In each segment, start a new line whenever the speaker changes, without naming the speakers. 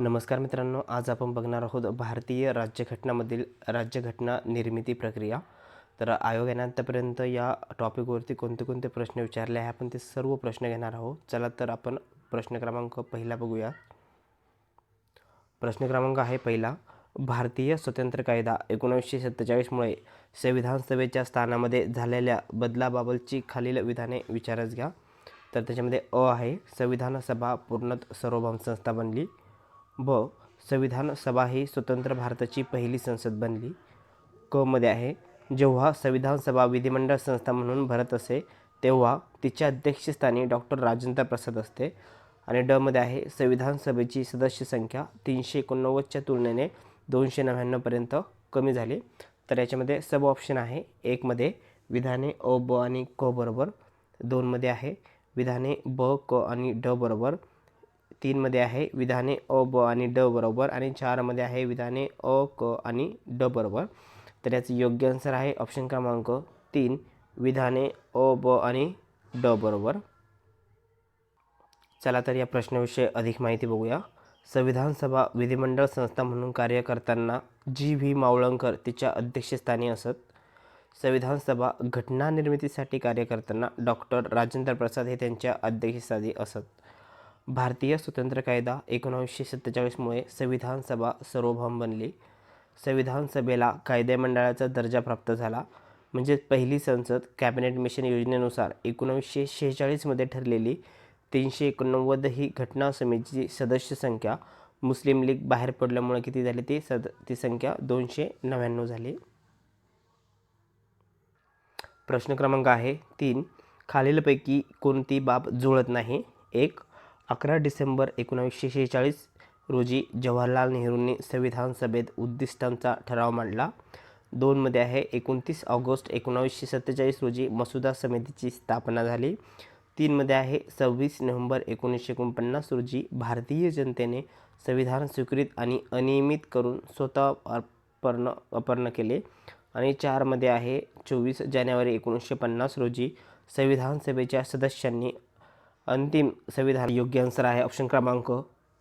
नमस्कार मित्रांनो आज आपण बघणार आहोत भारतीय राज्यघटनामधील राज्यघटना निर्मिती प्रक्रिया. तर आयोगाने आतापर्यंत या टॉपिकवरती कोणते कोणते प्रश्न विचारले आहे आपण ते सर्व प्रश्न घेणार आहोत. चला तर आपण प्रश्न क्रमांक पहिला बघूया. प्रश्न क्रमांक आहे पहिला. भारतीय स्वतंत्र कायदा एकोणीसशे सत्तेचाळीसमुळे संविधान सभेच्या स्थानामध्ये झालेल्या बदलाबाबतची खालील विधाने विचारच घ्या. तर त्याच्यामध्ये अ आहे संविधान सभा पूर्णत सार्वभौम संस्था बनली. ब संविधान सभा ही स्वतंत्र भारताची पहिली संसद बनली. क मध्ये आहे जेव्हा संविधान सभा विधिमंडळ संस्था म्हणून भरत असे तेव्हा तिच्या अध्यक्षस्थानी डॉक्टर राजेंद्र प्रसाद असते. आणि ड मध्ये आहे संविधान सभेची सदस्य संख्या तीनशे एकोणनव्वदच्या तुलनेने दोनशे नव्याण्णवपर्यंत कमी झाली. तर याच्यामध्ये सब ऑप्शन आहे एकमध्ये विधाने अ ब आणि क बरोबर. दोनमध्ये आहे विधाने ब क आणि ड बरोबर. तीनमध्ये आहे विधाने अ ब आणि ड बरोबर आणि चारमध्ये आहे विधाने अ क आणि ड बरोबर. तर याचं योग्य आन्सर आहे ऑप्शन क्रमांक तीन विधाने अ ब आणि ड बरोबर. चला तर या प्रश्नाविषयी अधिक माहिती बघूया. संविधान सभा विधिमंडळ संस्था म्हणून कार्य करताना जी व्ही मावळंकर तिच्या अध्यक्षस्थानी असत. संविधान सभा घटना निर्मितीसाठी कार्य करताना डॉक्टर राजेंद्र प्रसाद हे त्यांच्या अध्यक्षस्थानी असत. भारतीय स्वतंत्र कायदा एकोणावीसशे सत्तेचाळीसमुळे संविधान सभा सार्वभौम बनली. संविधान सभेला कायदेमंडळाचा दर्जा प्राप्त झाला. म्हणजे पहिली संसद कॅबिनेट मिशन योजनेनुसार एकोणावीसशे शेहेचाळीसमध्ये ठरलेली तीनशे एकोणनव्वद ही घटना समितीची सदस्य संख्या मुस्लिम लीग बाहेर पडल्यामुळे किती झाली? ती सद ती संख्या दोनशे नव्याण्णव झाली. प्रश्न क्रमांक आहे तीन. खालीलपैकी कोणती बाब जुळत नाही? एक अकरा डिसेंबर एकोणावीसशे शेहेचाळीस रोजी जवाहरलाल नेहरूंनी संविधान सभेत उद्दिष्टांचा ठराव मांडला. दोनमध्ये आहे एकोणतीस ऑगस्ट एकोणावीसशे सत्तेचाळीस रोजी मसुदा समितीची स्थापना झाली. तीनमध्ये आहे सव्वीस नोव्हेंबर एकोणीसशे एकोणपन्नास रोजी भारतीय जनतेने संविधान स्वीकृत आणि अनियमित करून स्वतः अपर्ण अपर्ण केले. आणि चारमध्ये आहे चोवीस जानेवारी एकोणीसशे पन्नास रोजी संविधान सभेच्या सदस्यांनी अंतिम संविधान योग्य आन्सर आहे ऑप्शन क्रमांक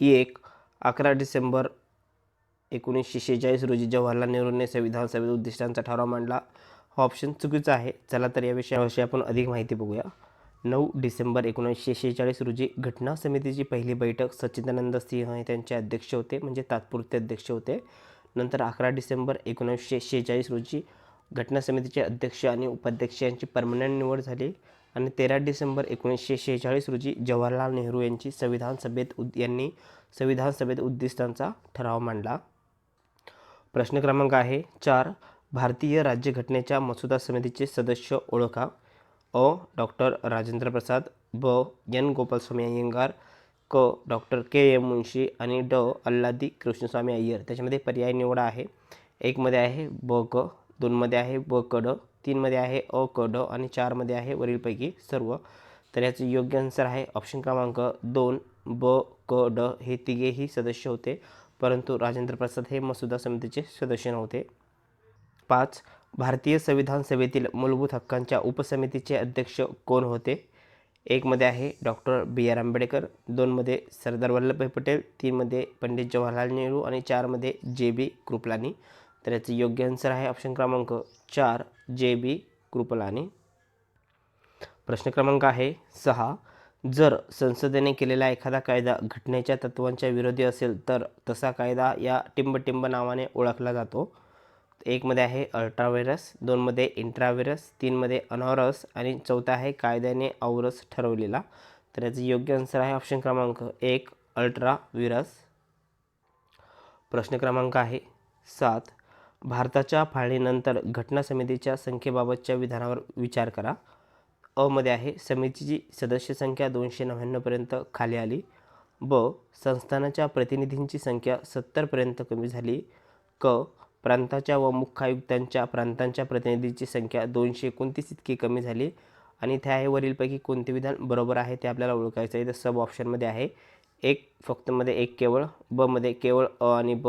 एक अकरा डिसेंबर एकोणीसशे शेहेचाळीस रोजी जवाहरलाल नेहरूंनी संविधान सभेत उद्दिष्टांचा ठराव मांडला. हा ऑप्शन चुकीचा आहे. चला तर या विषयाविषयी आपण अधिक माहिती बघूया. नऊ डिसेंबर एकोणीसशे शेहेचाळीस रोजी घटना समितीची पहिली बैठक सच्चिदानंद सिंह हे त्यांचे अध्यक्ष होते म्हणजे तात्पुरते अध्यक्ष होते. नंतर अकरा डिसेंबर एकोणीसशे शेहेचाळीस रोजी घटना समितीचे अध्यक्ष आणि उपाध्यक्ष यांची परमनंट निवड झाली. आणि तेरा डिसेंबर एकोणीसशे शेहेचाळीस रोजी जवाहरलाल नेहरू यांची संविधान सभेत उद यांनी संविधान सभेत उद्दिष्टांचा ठराव मांडला. प्रश्न क्रमांक आहे चार भारतीय राज्यघटनेच्या मसुदा समितीचे सदस्य ओळखा. अ डॉक्टर राजेंद्र प्रसाद ब एन. गोपालस्वामी अय्यंगार क डॉक्टर के. एम. मुंशी आणि ड अल्लादी कृष्णस्वामी अय्यर. त्याच्यामध्ये पर्याय निवडा आहे. एकमध्ये आहे ब क दोनमध्ये आहे ब क ड तीनमध्ये आहे अ क ड आणि चारमध्ये आहे वरीलपैकी सर्व. तर याचं योग्य आन्सर आहे ऑप्शन क्रमांक दोन ब क ड. हे तिघेही सदस्य होते. परंतु राजेंद्र प्रसाद हे मसुदा समितीचे सदस्य नव्हते. पाच भारतीय संविधान सभेतील मूलभूत हक्कांच्या उपसमितीचे अध्यक्ष कोण होते? एकमध्ये आहे डॉक्टर बी आर आंबेडकर दोनमध्ये सरदार वल्लभभाई पटेल तीनमध्ये पंडित जवाहरलाल नेहरू आणि चारमध्ये जे बी कृपलानी. तर याचं योग्य आन्सर आहे ऑप्शन क्रमांक चार जे बी कृपलानी प्रश्न क्रमांक आहे सहा. जर संसदेने केलेला एखादा कायदा घटनेच्या तत्वांच्या विरोधी असेल तर तसा कायदा या टिंबटिंब नावाने ओळखला जातो. एकमध्ये आहे अल्ट्राव्हायरस दोनमध्ये इंट्राव्हायरस तीनमध्ये अनॉरस आणि चौथा आहे कायद्याने औरस ठरवलेला. तर याचं योग्य आन्सर आहे ऑप्शन क्रमांक एक अल्ट्राविरस प्रश्न क्रमांक आहे सात. भारताच्या फाळणीनंतर घटना समितीच्या संख्येबाबतच्या विधानावर विचार करा. अमध्ये आहे समितीची सदस्य संख्या दोनशे नव्याण्णवपर्यंत खाली आली. ब संस्थानाच्या प्रतिनिधींची संख्या सत्तरपर्यंत कमी झाली. क प्रांताच्या व मुख्यायुक्तांच्या प्रांतांच्या प्रतिनिधीची संख्या दोनशे एकोणतीस इतकी कमी झाली. आणि त्या आहे वरीलपैकी कोणते विधान बरोबर आहे ते आपल्याला ओळखायचं आहे. तर सब ऑप्शनमध्ये आहे. एक फक्तमध्ये एक केवळ बमध्ये केवळ अ आणि ब.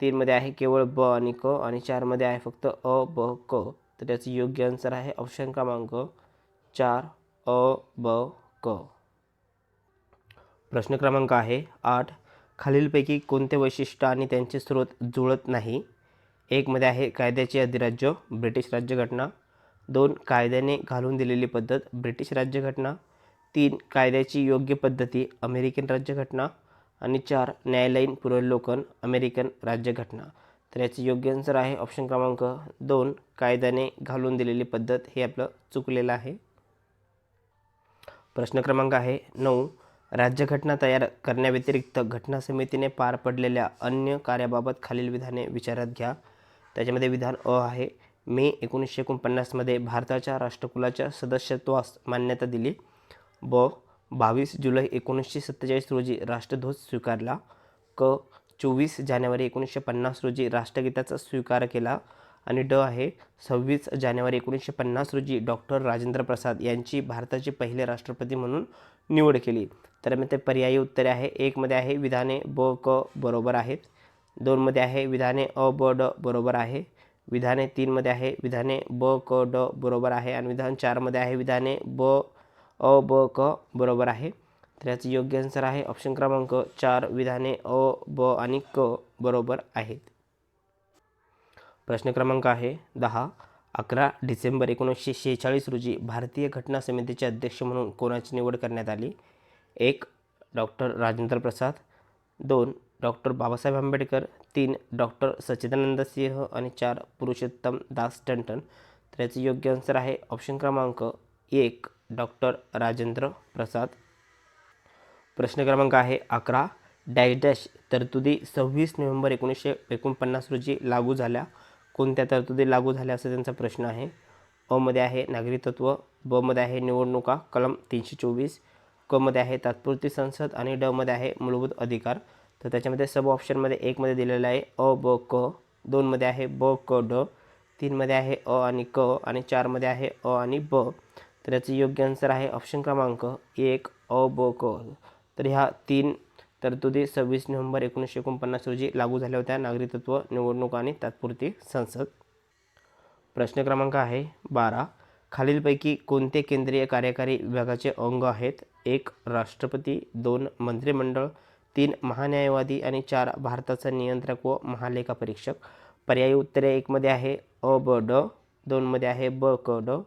तीनमध्ये आहे केवळ ब आणि क आणि चारमध्ये आहे फक्त अ ब क. तर त्याचं योग्य आन्सर आहे ऑप्शन क्रमांक चार अ ब क. प्रश्न क्रमांक आहे आठ. खालीलपैकी कोणते वैशिष्ट्य आणि त्यांचे स्रोत जुळत नाही? एकमध्ये आहे कायद्याचे अधिराज्य ब्रिटिश राज्यघटना दोन कायद्याने घालून दिलेली पद्धत ब्रिटिश राज्यघटना तीन कायद्याची योग्य पद्धती अमेरिकन राज्यघटना आणि चार न्यायालयीन पुनर्लोकन अमेरिकन राज्यघटना. तर याचं योग्य आन्सर आहे ऑप्शन क्रमांक दोन कायद्याने घालून दिलेली पद्धत हे आपलं चुकलेलं आहे. प्रश्न क्रमांक आहे नऊ राज्यघटना तयार करण्याव्यतिरिक्त घटना समितीने पार पडलेल्या अन्य कार्याबाबत खालील विधाने विचारात घ्या. त्याच्यामध्ये विधान अ आहे. मे एकोणीसशे एकोणपन्नासमध्ये भारताच्या राष्ट्रकुलाच्या सदस्यत्वास मान्यता दिली. ब बावीस जुलै एकोणीसशे सत्तेचाळीस रोजी राष्ट्रध्वज स्वीकारला. क. चोवीस जानेवारी एकोणीसशे पन्नास रोजी राष्ट्रगीताचा स्वीकार केला आणि ड आहे सव्वीस जानेवारी एकोणीसशे पन्नास रोजी डॉक्टर राजेंद्र प्रसाद यांची भारताचे पहिले राष्ट्रपती म्हणून निवड केली. तर मग ते पर्यायी उत्तरे आहे. एकमध्ये आहे विधाने ब क बरोबर आहेत. दोनमध्ये आहे विधाने अ ब ड बरोबर आहे. विधाने तीनमध्ये आहे विधाने ब क ड बरोबर आहे. आणि विधान चारमध्ये आहे विधाने ब अ ब क बरोबर आहे. तर याचं योग्य आन्सर आहे ऑप्शन क्रमांक चार विधाने अ ब आणि क बरोबर आहेत. प्रश्न क्रमांक आहे दहा. अकरा डिसेंबर एकोणीसशे शेहेचाळीस रोजी भारतीय घटना समितीचे अध्यक्ष म्हणून कोणाची निवड करण्यात आली? एक डॉक्टर राजेंद्र प्रसाद. दोन डॉक्टर बाबासाहेब आंबेडकर. तीन डॉक्टर सच्चिदानंद सिंह. आणि चार पुरुषोत्तम दास टंटन. तर याचं योग्य आन्सर आहे ऑप्शन क्रमांक एक डॉक्टर राजेंद्र प्रसाद. प्रश्न क्रमांक आहे अकरा. डॅश डॅश तरतुदी सव्वीस नोव्हेंबर एकोणीसशे एकोणपन्नास रोजी लागू झाल्या. कोणत्या तरतुदी लागू झाल्या असा त्यांचा प्रश्न आहे? अमध्ये आहे नागरी तत्व बमध्ये आहे निवडणुका कलम तीनशे चोवीस. कमध्ये आहे तात्पुरती संसद आणि डमध्ये आहे मूलभूत अधिकार. तर त्याच्यामध्ये सब ऑप्शनमध्ये एकमध्ये दिलेलं आहे अ ब क. दोनमध्ये आहे ब क ड. तीनमध्ये आहे अ आणि क आणि चारमध्ये आहे अ आणि ब. तर याचं योग्य आन्सर आहे ऑप्शन क्रमांक एक अ ब क. तर ह्या तीन तरतुदी सव्वीस नोव्हेंबर एकोणीसशे एकोणपन्नास रोजी लागू झाल्या होत्या. नागरिकत्व निवडणूक आणि तात्पुरती संसद. प्रश्न क्रमांक आहे बारा. खालीलपैकी कोणते केंद्रीय कार्यकारी विभागाचे अंग आहेत? एक राष्ट्रपती दोन मंत्रिमंडळ तीन महान्यायवादी आणि चार भारताचा नियंत्रक व महालेखा परीक्षक पर्यायी उत्तरे एकमध्ये आहे अ ब ड. दोनमध्ये आहे ब क ड.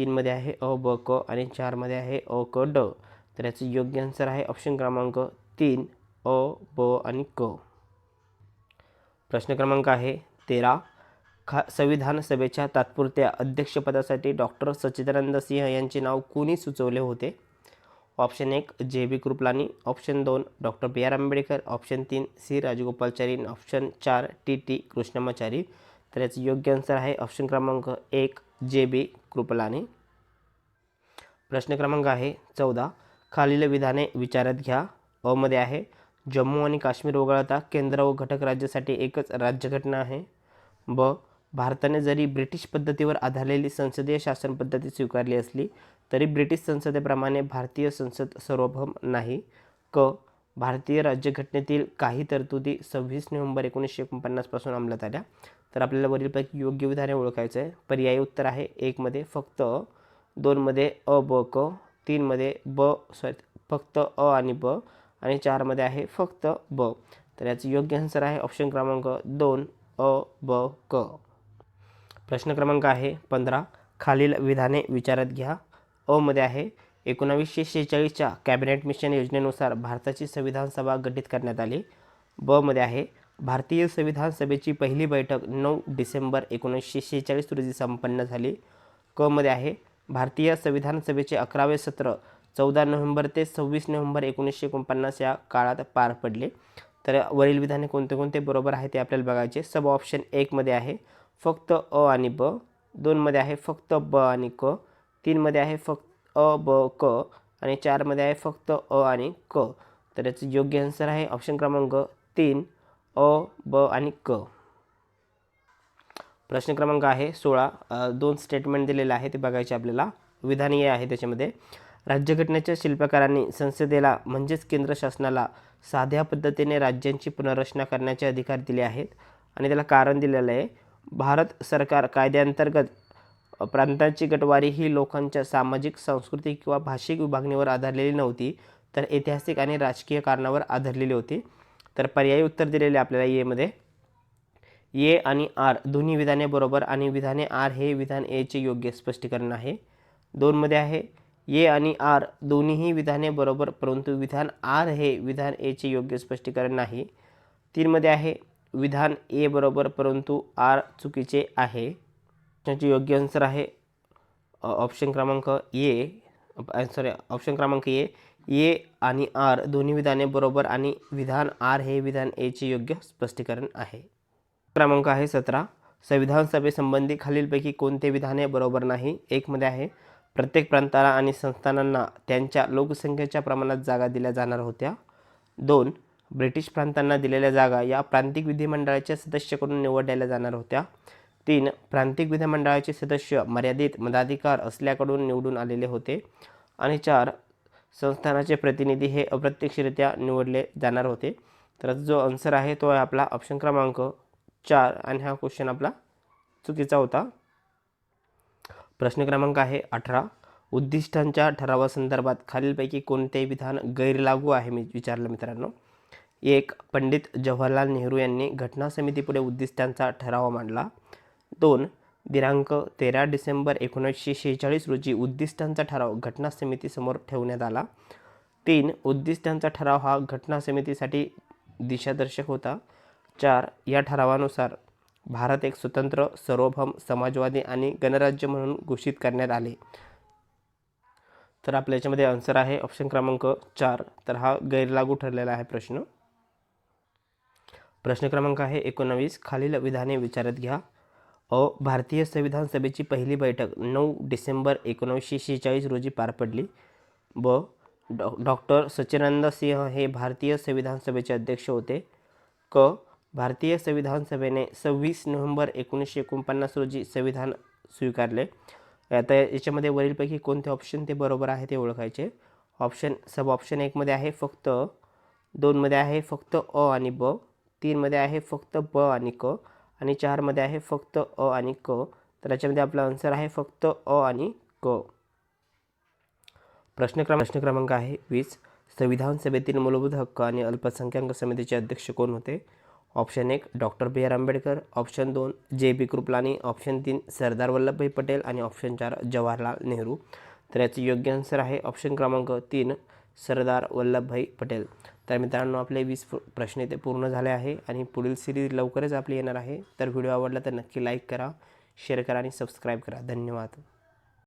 तीनमध्ये आहे अ ब क आणि चारमध्ये आहे अ क ड. तर याचं योग्य आन्सर आहे ऑप्शन क्रमांक तीन अ ब आणि क. प्रश्न क्रमांक आहे तेरा. खा संविधान सभेच्या तात्पुरत्या अध्यक्षपदासाठी डॉक्टर सच्चिदानंद सिंह यांचे नाव कोणी सुचवले होते? ऑप्शन एक जे बी कृपलानी ऑप्शन दोन doctor B R Ambedkar. Option तीन सी राजगोपालचारी ऑप्शन चार टी टी कृष्णमाचारी. तर याचं योग्य आन्सर आहे ऑप्शन क्रमांक एक जे बी कृपलानी. प्रश्न क्रमांक आहे चौदा. खालील विधाने विचारात घ्या. अमध्ये आहे जम्मू आणि काश्मीर वगळता केंद्र व घटक राज्यासाठी एकच राज्यघटना आहे. ब. भारताने जरी ब्रिटिश पद्धतीवर आधारलेली संसदीय शासन पद्धती स्वीकारली असली तरी ब्रिटिश संसदेप्रमाणे भारतीय संसद सार्वभौम नाही. क. भारतीय राज्यघटनेतील काही तरतुदी सव्वीस नोव्हेंबर एकोणीसशे एकोणपन्नासपासून अंमलात आल्या. तर आपल्याला वरीलपैकी योग्य विधाने ओळखायचं आहे पर्यायी उत्तर आहे एकमध्ये फक्त अ दोनमध्ये अ ब क तीनमध्ये ब सॉरी फक्त अ आणि ब आणि चारमध्ये आहे फक्त ब. तर याचं योग्य आन्सर आहे ऑप्शन क्रमांक दोन अ ब क. प्रश्न क्रमांक आहे पंधरा. खालील विधाने विचारात घ्या. अमध्ये आहे एकोणावीसशे शेहेचाळीसच्या कॅबिनेट मिशन योजनेनुसार भारताची संविधान सभा गठीत करण्यात आली. बमध्ये आहे भारतीय संविधान सभेची पहिली बैठक नऊ डिसेंबर एकोणीसशे शेहेचाळीस रोजी संपन्न झाली. क मध्ये आहे भारतीय संविधान सभेचे अकरावे सत्र चौदा नोव्हेंबर ते सव्वीस नोव्हेंबर एकोणीसशे एकोणपन्नास या काळात पार पडले. तर वरील विधाने कोणते कोणते बरोबर आहे ते आपल्याला बघायचे. सब ऑप्शन एकमध्ये आहे फक्त अ आणि ब. दोनमध्ये आहे फक्त ब आणि क. तीनमध्ये आहे फक्त अ ब क. आणि चारमध्ये आहे फक्त अ आणि क. तर याचं योग्य आन्सर आहे ऑप्शन क्रमांक तीन. अ ब आणि क. प्रश्न क्रमांक आहे सोळा. दोन स्टेटमेंट दिलेले आहे ते बघायचे आपल्याला. विधानीय आहे त्याच्यामध्ये. राज्यघटनेच्या शिल्पकारांनी संसदेला म्हणजेच केंद्र शासनाला साध्या पद्धतीने राज्यांची पुनर्रचना करण्याचे अधिकार दिले आहेत आणि त्याला कारण दिलेलं आहे. भारत सरकार कायद्याअंतर्गत प्रांतांची गटवारी ही लोकांच्या सामाजिक सांस्कृतिक किंवा भाषिक विभागणीवर आधारलेली नव्हती तर ऐतिहासिक आणि राजकीय कारणावर आधारलेली होती. तर पर्यायी उत्तर दिलेले आपल्याला एमध्ये ए आणि आर दोन्ही विधाने बरोबर आणि विधाने आर हे विधान एचे योग्य स्पष्टीकरण आहे. दोनमध्ये आहे ए आणि आर दोन्हीही विधाने बरोबर परंतु विधान आर हे विधान एचे योग्य स्पष्टीकरण नाही. तीनमध्ये आहे विधान ए बरोबर परंतु आर चुकीचे आहे. त्याचे योग्य आन्सर आहे ऑप्शन क्रमांक ए सॉरी ऑप्शन क्रमांक ए ए आणि आर दोन्ही विधाने बरोबर आणि विधान आर हे विधान एचे योग्य स्पष्टीकरण आहे. क्रमांक आहे सतरा. संविधान सभेसंबंधी खालीलपैकी कोणते विधाने बरोबर नाही? एकमध्ये आहे प्रत्येक प्रांताला आणि संस्थानांना त्यांच्या लोकसंख्येच्या प्रमाणात जागा दिल्या जाणार होत्या. दोन ब्रिटिश प्रांतांना दिलेल्या जागा या प्रांतिक विधिमंडळाच्या सदस्याकडून निवडल्या जाणार होत्या. तीन प्रांतिक विधिमंडळाचे सदस्य मर्यादित मताधिकार असल्याकडून निवडून आलेले होते. आणि चार संस्थानाचे प्रतिनिधी हे अप्रत्यक्षरित्या निवडले जाणार होते. तर जो आन्सर आहे तो आहे आपला ऑप्शन क्रमांक चार आणि हा क्वेश्चन आपला चुकीचा होता. प्रश्न क्रमांक आहे अठरा. उद्दिष्टांच्या ठरावासंदर्भात खालीलपैकी कोणते विधान गैरलागू आहे मी विचारलं मित्रांनो. एक पंडित जवाहरलाल नेहरू यांनी घटना समितीपुढे उद्दिष्टांचा ठराव मांडला. दोन दिनांक तेरा डिसेंबर एकोणीसशे शेहेचाळीस रोजी उद्दिष्टांचा ठराव घटना समितीसमोर ठेवण्यात आला. तीन उद्दिष्टांचा ठराव हा घटना समितीसाठी दिशादर्शक होता. चार या ठरावानुसार भारत एक स्वतंत्र सार्वभौम समाजवादी आणि गणराज्य म्हणून घोषित करण्यात आले. तर आपल्या याच्यामध्ये आन्सर आहे ऑप्शन क्रमांक चार. तर हा गैरलागू ठरलेला आहे प्रश्न. प्रश्न क्रमांक आहे एकोणावीस. खालील विधाने विचारत घ्या. अ भारतीय संविधान सभेची पहिली बैठक नऊ डिसेंबर एकोणीसशे शेहेचाळीस रोजी पार पडली ब डॉ डॉक्टर सच्चिदानंद सिंह हे भारतीय संविधान सभेचे अध्यक्ष होते. क भारतीय संविधान सभेने सव्वीस नोव्हेंबर एकोणीसशे एकोणपन्नास रोजी संविधान स्वीकारले. आता याच्यामध्ये वरीलपैकी कोणते ऑप्शन ते बरोबर आहे ते ओळखायचे. ऑप्शन सब ऑप्शन एकमध्ये आहे फक्त दोनमध्ये आहे फक्त अ आणि ब तीनमध्ये आहे फक्त ब आणि क. आणि चारमध्ये आहे फक्त अ आणि क. तर याच्यामध्ये आपला आन्सर आहे फक्त अ आणि क. प्रश्न क्रम प्रश्न क्रमांक आहे वीस. संविधान सभेतील मूलभूत हक्क आणि अल्पसंख्याक समितीचे अध्यक्ष कोण होते? ऑप्शन एक doctor B R Ambedkar. Option दोन जे बी कृपलानी. ऑप्शन तीन सरदार वल्लभभाई पटेल आणि ऑप्शन चार जवाहरलाल नेहरू. तर याचे योग्य आन्सर आहे ऑप्शन क्रमांक तीन सरदार वल्लभभाई पटेल. तर मित्रांनो आपले वीस प्रश्न इथे पूर्ण झाले आहे आणि पुढील सिरीज लवकरच आपली येणार आहे. तर व्हिडिओ आवडला तर नक्की लाईक करा शेअर करा आणि सबस्क्राईब करा. धन्यवाद.